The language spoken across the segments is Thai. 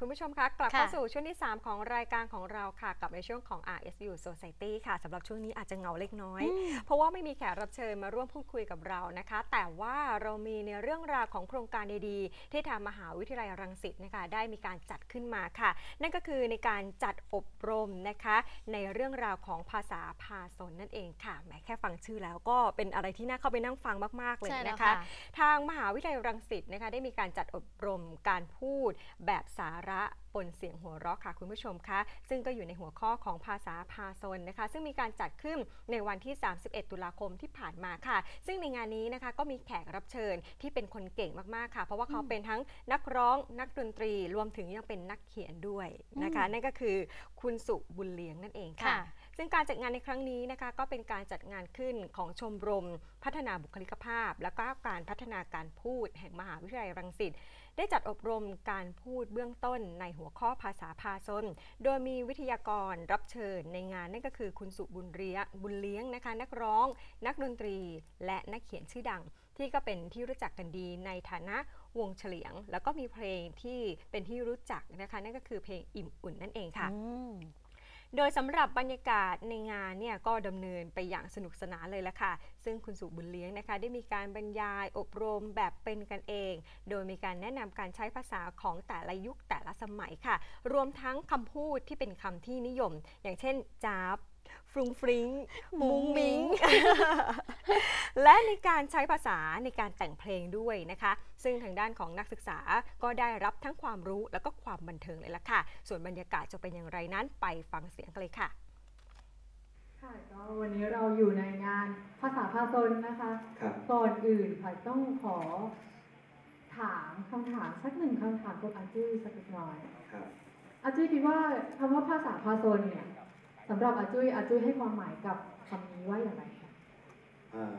คุณผู้ชมคะกลับค่ะเข้าสู่ช่วงที่ 3 ของรายการของเราค่ะ กับในช่วงของ RSU Society ค่ะสำหรับช่วงนี้อาจจะเหงาเล็กน้อย เพราะว่าไม่มีแขกรับเชิญมาร่วมพูดคุยกับเรานะคะ แต่ว่าเรามีในเรื่องราวของโครงการดีๆ ที่ทางมหาวิทยาลัยรังสิตนะคะได้มีการจัดขึ้นมาค่ะ นั่นก็คือในการจัดอบรมนะคะ ในเรื่องราวของภาษาพาสนนั่นเองค่ะแหมแค่ฟังชื่อแล้วก็เป็นอะไรที่น่าเข้าไปนั่งฟังมาก ๆเลยใช่แล้วนะคะค่ะทางมหาวิทยาลัยรังสิตนะคะได้มีการจัดอบรมการพูดแบบสาระปนเสียงหัวเราะค่ะคุณผู้ชมคะซึ่งก็อยู่ในหัวข้อของภาษาพาซนนะคะ ซึ่งมีการจัดขึ้นในวันที่ 31 ตุลาคมที่ผ่านมาค่ะ ซึ่งในงานนี้นะคะก็มีแขกรับเชิญที่เป็นคนเก่งมากๆค่ะ เพราะว่าเขาเป็นทั้งนักร้องนักดนตรีรวมถึงยังเป็นนักเขียนด้วยนะคะ นั่นก็คือคุณสุบุญเลี้ยงนั่นเองค่ะค่ะซึ่งการจัดงานในครั้งนี้นะคะก็เป็นการจัดงานขึ้นของชมรม พัฒนาบุคลิกภาพ และก็การพัฒนาการพูดแห่งมหาวิทยาลัยรังสิต ได้จัดอบรมการพูดเบื้องต้นในหัวข้อภาษาพาซน โดยมีวิทยากรรับเชิญในงานนั่นก็คือคุณสุบุญเลี้ยบุญเลี้ยงนะคะ นักร้อง นักดนตรี และนักเขียนชื่อดัง ที่ก็เป็นที่รู้จักกันดีในฐานะวงเฉลียง แล้วก็มีเพลงที่เป็นที่รู้จักนะคะ นั่นก็คือเพลงอิ่มอุ่นนั่นเองค่ะ โดยสำหรับบรรยากาศในงานเนี่ยก็ดำเนินไปอย่างสนุกสนานเลยละค่ะ ซึ่งคุณสุบุญเลี้ยงนะคะ ได้มีการบรรยายอบรมแบบเป็นกันเอง โดยมีการแนะนำการใช้ภาษาของแต่ละยุคแต่ละสมัยค่ะ รวมทั้งคำพูดที่เป็นคำที่นิยม อย่างเช่นจ้าบฟรุงฟริงมุ้งมิงและในการใช้ภาษาในการแต่งเพลงด้วยนะคะ ซึ่งทางด้านของนักศึกษาก็ได้รับทั้งความรู้แล้วก็ความบันเทิงเลยละค่ะ ส่วนบรรยากาศจะเป็นอย่างไรนั้นไปฟังเสียงกันเลยค่ะค่ะก็วันนี้เราอยู่ในงานภาษาพาซนนะคะครับก่อนอื่นค่ะต้องขอถามคำถามสักหนึ่งคำถามกับอาจุ้ยสักเล็กน้อยครับอาจุ้ยคิดว่าคำว่าภาษาพาซนเนี่ย สำหรับอาจุ้ยอาจุ้ยให้ความหมายกับคำนี้ว่าอย่างไรคะเอ่อ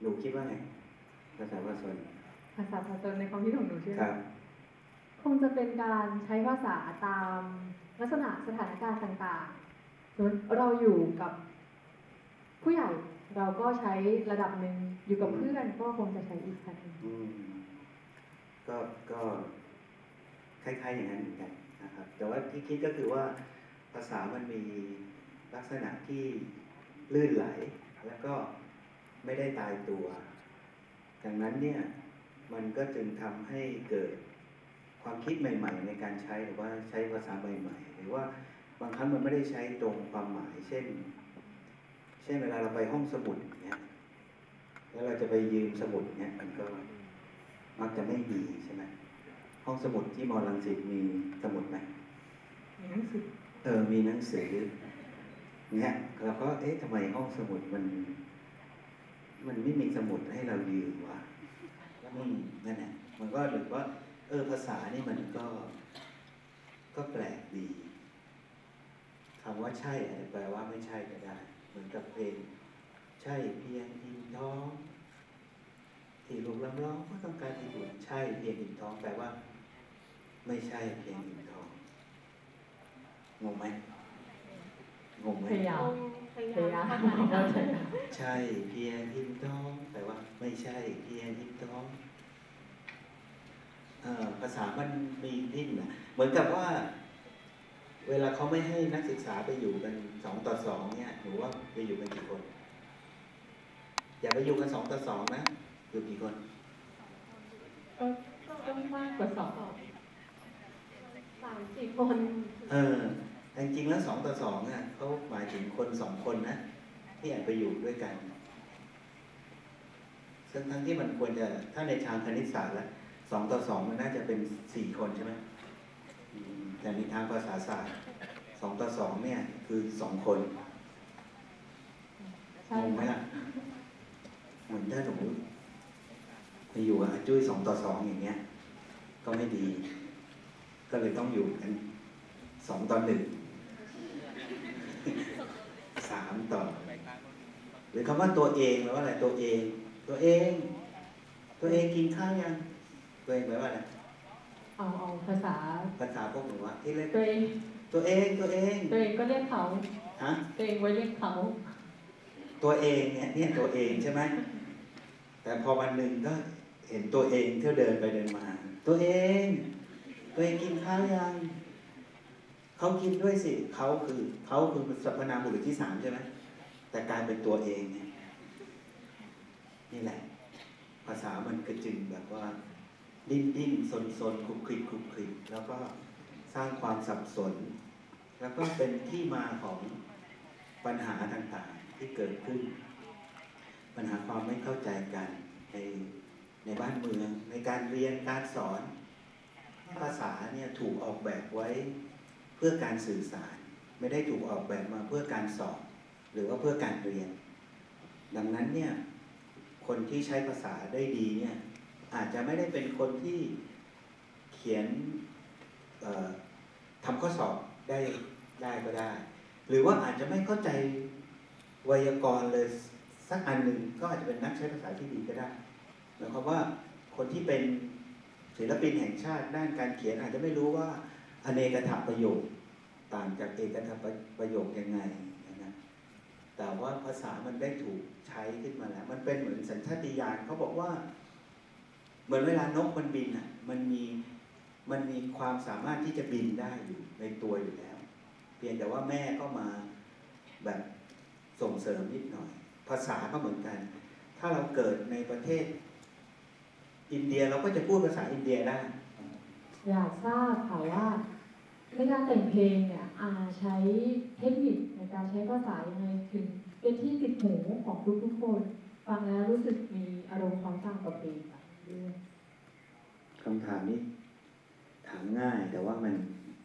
หนูคิดว่าไงภาษาพาสนภาษาพาซนในความคิดของหนูใช่ไหมครับคงจะเป็นการใช้ภาษาตามลักษณะสถานการณ์ต่างๆสมมติเราอยู่กับผู้ใหญ่เราก็ใช้ระดับหนึ่งอยู่กับเพื่อนก็คงจะใช้อีกแบบหนึ่งอืมก็ก็คล้ายๆอย่างนั้นเหมือนกันนะครับ แต่ว่าที่คิดก็คือว่า ภาษามันมีลักษณะที่ลื่นไหล แล้วก็ไม่ได้ตายตัว ดังนั้นเนี่ยมันก็จึงทำให้เกิดความคิดใหม่ ๆ ในการใช้หรือว่าใช้ภาษาใหม่ ๆ หรือว่าบางครั้งมันไม่ได้ใช้ตรงความหมาย เช่น เช่นเวลาเราไปห้องสมุดเงี้ยแล้วเราจะไปยืมสมุดเนี่ยมันก็มักจะไม่มีใช่ไหมห้องสมุดที่มอลังสิตมีสมุดไหมมีหนังสือ เออมีหนังสือเนี่ยเราก็เอ๊ะทำไมห้องสมุดมัน มันไม่มีสมุดให้เรายืมวะอืมนั่นแหละมันก็หรือว่า เออภาษานี่มันก็ ก็แปลกดีคำว่าใช่อาจจะแปลว่าไม่ใช่ก็ได้ เหมือนกับเพลง ใช่เพียงอิ่มท้อง ที่ลูกลำร้องก็ต้องการที่บุญใช่เพียงอิ่มท้องแปลว่า ไม่ใช่เพียงอิ่มท้อง งงไหมงงไหมพยายามพยายามเข้าใจใช่เพียงอิ่มท้องแปลว่า ไม่ใช่เพียงอิ่มท้องเอ่อภาษามันมีดิ้นนะเหมือนกับว่า เวลาเขาไม่ให้นักศึกษาไปอยู่กันสองต่อสองเนี่ยหนูว่าไปอยู่กันกี่คน อย่าไปอยู่กันสองต่อสองนะอยู่กี่คนก็ต้องมากกว่าสองสามสี่คน เออ แต่จริงๆแล้วสองต่อสองอะเขาหมายถึงคนสองคนนะ ที่อาจไปอยู่ด้วยกันซึ่งทั้งที่มันควรจะถ้าในทางคณิตศาสตร์แล้วสองต่อสองมันน่าจะเป็นสี่คนใช่ไหมแต่ในทางภาษาศาสตร์สองต่อสองเนี่ย คือสองคนงงไหมล่ะเหมือนถ้าสมมติไปอยู่กับอาจุ้ยสองต่อสองอย่างเงี้ย ก็ไม่ดี ก็เลยต้องอยู่กันสองต่อหนึ่ง สามต่อ หรือคำว่าตัวเองแปลว่าอะไรตัวเอง ตัวเอง ตัวเองกินข้าวยังตัวเองแปลว่าอะไรเอาเอาภาษาภาษาพวกหนูว่าที่เรียกตัวเองตัวเองตัวเอง ตัวเองก็เรียกเขาฮะตัวเองไว้เรียกเขา ตัวเองเนี่ยเนี่ยตัวเองใช่ไหมแต่พอวันหนึ่งก็เห็นตัวเองเที่ยวเดินไปเดินมา ตัวเอง ตัวเองกินข้าวยัง เขากินด้วยสิเขาคือเขาคือสรรพนามบุรุษที่สามใช่ไหมแต่กลายเป็นตัวเองเนี่ยนี่แหละ ภาษามันกระจึงแบบว่า ดิ้นดิ้นสนสนคลุกคลิกคลุกคลิกแล้วก็สร้างความสับสน แล้วก็เป็นที่มาของปัญหาต่างๆที่เกิดขึ้น ปัญหาความไม่เข้าใจกันในในบ้านเมือง ในการเรียนการสอน ภาษาเนี่ยถูกออกแบบไว้ พื่อการสื่อสาร ไม่ได้ถูกออกแบบมาเพื่อการสอนหรือว่าเพื่อการเรียน ดังนั้นเนี่ยคนที่ใช้ภาษาได้ดีเนี่ยอาจจะไม่ได้เป็นคนที่เขียนทำข้อสอบได้ได้ก็ได้ หรือว่าอาจจะไม่เข้าใจไวยากรณ์เลยสักอันหนึ่งก็อาจจะเป็นนักใช้ภาษาที่ดีก็ได้หมายความว่าคนที่เป็นศิลปินแห่งชาติด้านการเขียนอาจจะไม่รู้ว่า อเนกถาประโยค ต่างจากเอกถาประโยคยังไงนะแต่ว่าภาษามันได้ถูกใช้ขึ้นมาแล้ว มันเป็นเหมือนสัญชาติญาณเขาบอกว่า เหมือนเวลานกมันบินอะ มันมีมันมีความสามารถที่จะบินได้อยู่ในตัวอยู่แล้ว เพียงแต่ว่าแม่ก็มาแบบส่งเสริมนิดหน่อย ภาษาก็เหมือนกัน ถ้าเราเกิดในประเทศ อินเดียเราก็จะพูดภาษาอินเดียได้อยากทราบค่ะว่า ในการแต่งเพลงเนี่ยอาใช้เทคนิคในการใช้ภาษายังไงถึงเป็นที่ติดหูของทุกๆคน ฟังแล้วรู้สึกมีอารมณ์ความต่างกับเพลงคำถามนี้ ถามง่ายแต่ว่ามัน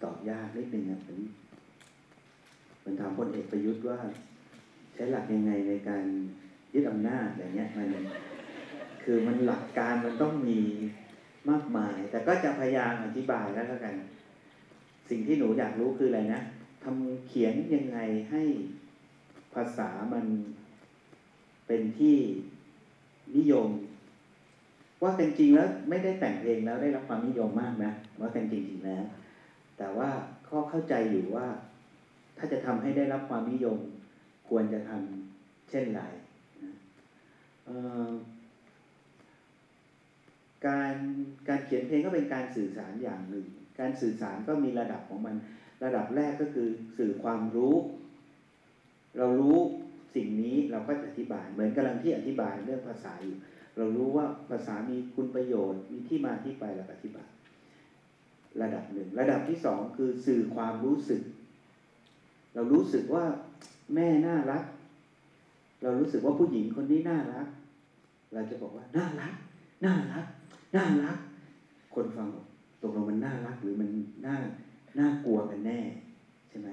ตอบยากนิดนึงอะผมมันถามพลเอกประยุทธ์ว่า ใช้หลักยังไงในการยึดอำนาจอย่างเงี้ยมันคือมันหลักการมันต้องมีมากมาย แต่ก็จะพยายามอธิบายแล้วแล้วกัน สิ่งที่หนูอยากรู้คืออะไรนะทำเขียนยังไงให้ภาษามันเป็นที่นิยม ว่ากันจริงแล้วไม่ได้แต่งเพลงแล้วได้รับความนิยมมากนะว่ากันจริงๆแล้วแต่ว่าข้อเข้าใจอยู่ว่า ถ้าจะทำให้ได้รับความนิยม ควรจะทำเช่นไรนะการการเขียนเพลงก็เป็นการสื่อสารอย่างหนึ่ง การสื่อสารก็มีระดับของมัน ระดับแรกก็คือสื่อความรู้ เรารู้สิ่งนี้เราก็จะอธิบาย เหมือนกำลังที่อธิบายเรื่องภาษาอยู่ เรารู้ว่าภาษามีคุณประโยชน์ มีที่มาที่ไปเราก็อธิบาย ระดับหนึ่ง ระดับที่สองคือสื่อความรู้สึก เรารู้สึกว่าแม่น่ารัก เรารู้สึกว่าผู้หญิงคนนี้น่ารัก เราจะบอกว่าน่ารัก น่ารัก น่ารัก คนฟังบอก ตกลงมันน่ารักหรือมันน่าน่ากลัวกันแน่ใช่ไหม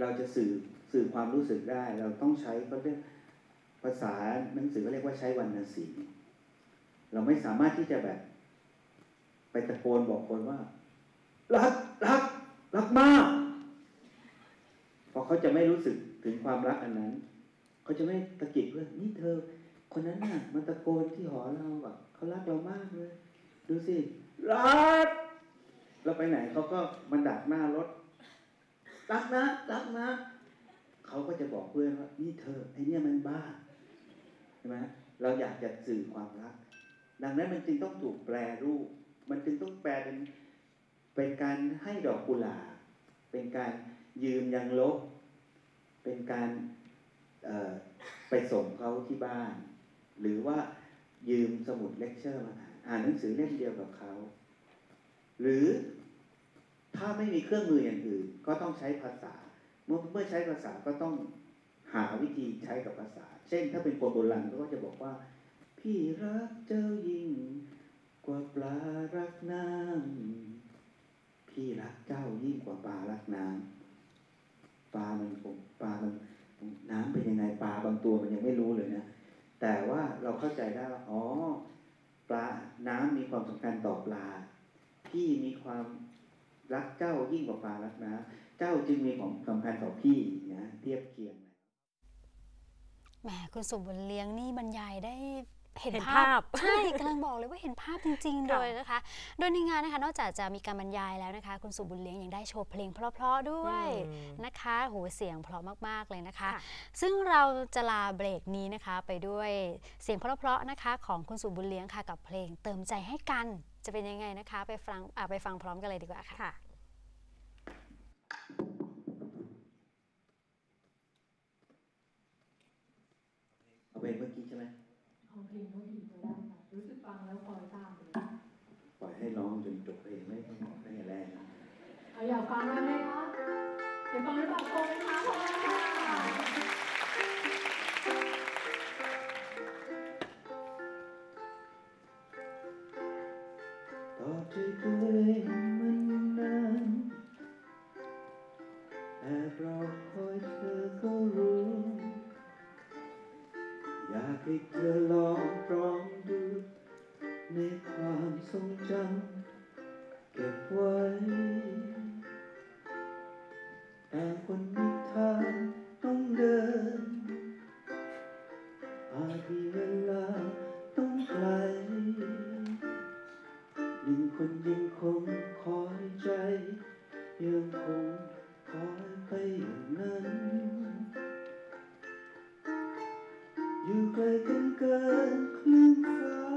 เราจะสื่อสื่อความรู้สึกได้ เราต้องใช้ก็เรียกภาษาหนังสือก็เรียกว่าใช้วรรณศิลป์เราไม่สามารถที่จะแบบ ไปตะโกนบอกคนว่า รักรักรักมากเพราะเขาจะไม่รู้สึกถึงความรักอันนั้น เขาจะไม่ตะกิดเพื่อนนี่เธอ คนนั้นน่ะมันตะโกนที่หอเราอะเขารักเรามากเลย ดูสิรักเราไปไหนเขาก็มันดักหน้ารถ รักนะ รักนะ เขาก็จะบอกเพื่อนว่านี่เธอไอเนี่ยมันบ้าใช่ไหมเราอยากจะสื่อความรัก ดังนั้นมันจึงต้องถูกแปลรูป มันจึงต้องแปลเป็นเป็นการให้ดอกกุหลาบเป็นการยืมยังลบ เป็นการไปส่งเขาที่บ้าน หรือว่ายืมสมุดเลคเชอร์มาอ่าน อ่านหนังสือเล่มเดียวกับเขา หรือถ้าไม่มีเครื่องมืออย่างอื่น ก็ต้องใช้ภาษา เมื่อเมื่อใช้ภาษาก็ต้องหาวิธีใช้กับภาษา เช่น ถ้าเป็นคนโบราณก็จะบอกว่า พี่รักเจ้ายิ่ง กว่าปลารักน้ำพี่รักเจ้ายิ่งกว่าปลารักน้ำปลามันคงปลามันน้ำเป็นยังไงปลาบางตัวมันยังไม่รู้เลยนะแต่ว่าเราเข้าใจได้ว่าอ๋อ ปลาน้ำมีความสำคัญต่อปลา พี่มีความรักเจ้ายิ่งกว่าปลารักน้ำเจ้าจึงมีความสำคัญต่อพี่นะเทียบเคียงแหมคุณสุบุญเลี้ยงนี่บรรยายได้ เห็นเห็นภาภาพพใช่กำลังบอกเลยว่าเห็นภาพจริงๆค่ะเลยนะคะ โดยในงานนะคะ นอกจากจะมีการบรรยายแล้วนะคะ คุณสุบุญเลี้ยงยังได้โชว์เพลงเพราะๆด้วยอืมนะคะโหเสียงเพราะมากๆเลยนะคะค่ะซึ่งเราจะลาเบรกนี้นะคะไปด้วยเสียงเพราะๆนะคะของคุณสุบุญเลี้ยงค่ะกับเพลงเติมใจให้กันจะเป็นยังไงนะคะ ไปฟังอะไปฟังพร้อมกันเลยดีกว่าค่ะ ค่ะ เอาเพลงเมื่อกี้ใช่ไหม ของเพลงน้องผีก็ได้ค่ะรู้สึกฟังแล้วคอยตามเลยปล่อยให้ร้องจนจบเพลงไม่ต้องบอกตั้งแต่แรกนะเอาอยากฟังแล้วไหมคะอยากฟังหรือเปล่าโกงคะพร้อมค่ะตอบใจตัวเองมันนาน กันเ